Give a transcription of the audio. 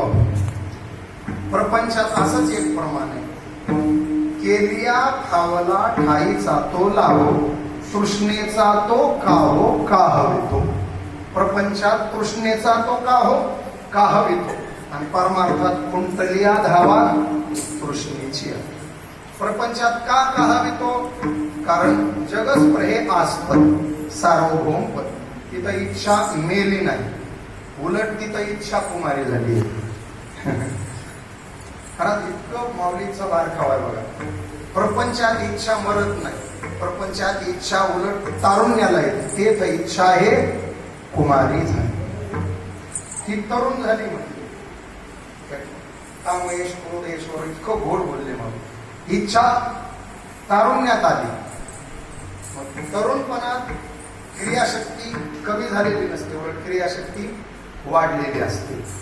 बाबा प्रपंचात असंच एक प्रमाण आहे. केलिया खावला ठाईचा तो लावो तृष्णेचा तो काहो काहवितो. प्रपंचात तृष्णेचा तो काहो काहवितो. आणि परमार्थात कुंटलिया धावा तृष्णेची आहे. प्रपंचात का काहवितो? कारण जगस्प्र हे आस्पद सार्वभौम पद तिथं इच्छा मेली नाही. उलट तिथं इच्छा कुमारी झाली आहे. कारण इतकं माऊलीचं बारखाव खावाय बघा. प्रपंचात इच्छा मरत नाही. प्रपंचात इच्छा उलट तारुण्याला येते. ते तर इच्छा आहे कुमारी झाली. ती तरुण झाली म्हणजे कामयेश क्रोधेश्वर इतकं गोड बोलले मग इच्छा तारुण्यात आली. मग तरुणपणात क्रियाशक्ती कमी झालेली नसते उलट क्रियाशक्ती वाढलेली असते.